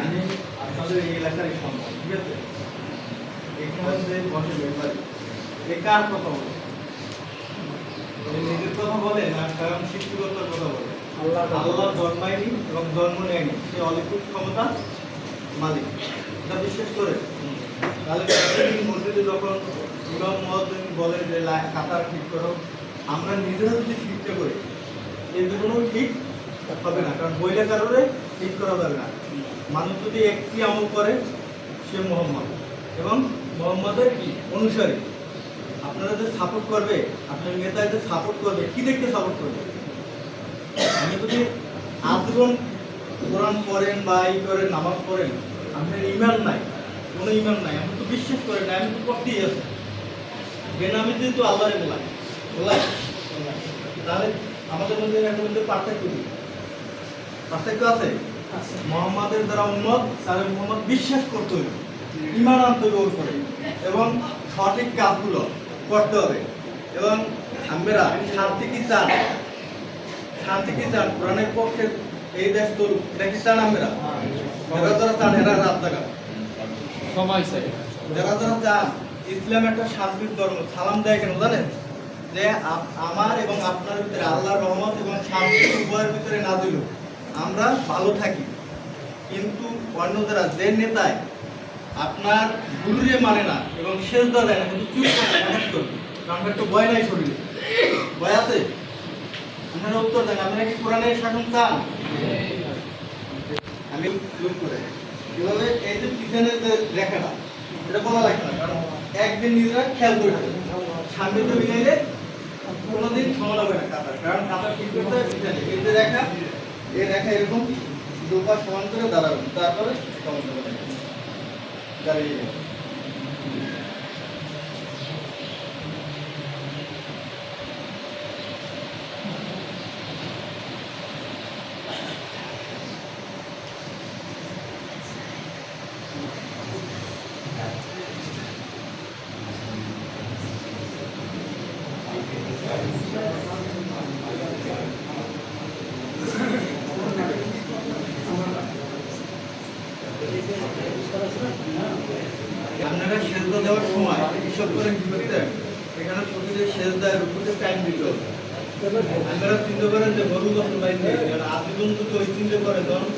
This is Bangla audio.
আমি আপনাদের এই এলাকারই সম্ভব ঠিক আছে? এখানে যে বসে মেম্বারি এ কার কথা বলে? নিজের কথা বলে না কারণ সৃষ্টিকর্তার কথা বলে? আল্লাহ আল্লাহ জন্মায়নি এবং জন্ম নেয়নি সে অলিপুত ক্ষমতা মালিক। এটা বিশ্বাস করে। তাহলে মসজিদে যখন ইমাম মহাদ্দিন বলে যে কাতার ঠিক করো আমরা নিজেরা যদি শিখতে করি এই জন্য ঠিক হবে না কারণ বইলে কারণে ঠিক করা যাবে না। মানুষ যদি একটি আমল করে, সে মোহাম্মদ। এবং মোহাম্মদের কি? অনুসারী। আপনারা যে সাপোর্ট করবে, আপনার নেতা যে সাপোর্ট করবে, কি দেখতে সাপোর্ট করবে? আমি যদি আজীবন কোরআন পড়েন বা এই করেন নামাজ পড়েন, আপনার ইমান নাই, কোনো ইমান নাই। আমি তো বিশ্বাস করেন না, আমি তো করতেই আছি। বেনামি কিন্তু আল্লাহরে বলাই বলাই তাহলে আমাদের মধ্যে এর মধ্যে পার্থক্য পার্থক্য আছে? মোহাম্মদের দ্বারা উম্মত তাহলে মোহাম্মদ বিশ্বাস করতে হবে ইমান আনতে হবে উপরে। এবং সঠিক কাজগুলো করতে হবে। এবং আমরা শান্তি কি চান। শান্তি কি চান। কোরআনের পক্ষে এই দেশ তো এটা কি চান আমরা? যারা যারা চান এরা রাত জাগা সবাই চাই যারা যারা চান ইসলাম একটা শান্তির ধর্ম। সালাম দেয় কেন জানেন? যে আমার এবং আপনার ভিতরে আল্লাহর রহমত এবং শান্তি উভয়ের ভিতরে না দিল আমরা ভালো থাকি। কিন্তু অন্য যারা যে নেতায় আপনার গুরুরে মানে না এবং শেষ দেয় না, কিন্তু চুপ করে করবে কারণ একটু ভয় নাই শরীরে। ভয় আছে? আপনারা উত্তর দেন, আপনারা কি কোরআনের শাসন চান? আমি জুম করে। এভাবে এই যে পিছনে যে রেখাটা, এটা বলা লাগবে না, কারণ একদিন নিজেরা খেয়াল করে থাকবে। সামনে তো মিলাইলে কোনোদিন সমান হবে না কাতার। কারণ কাতার ঠিক করতে হয়? পিছনে। এই যে রেখা এই রেখা এরকম দুপা সমান করে দাঁড়াবেন তারপরে সমান করে দাঁড়িয়ে যাবেন। আপনারা সেজদা দেওয়ার সময় হিসাব করে কি করতে এখানে প্রতিটা দেওয়ার উপরে টাইম দিতে আপনারা চিন্তা করেন যে গরু যখন আজীবন যদি ওই চিন্তা করে, তখন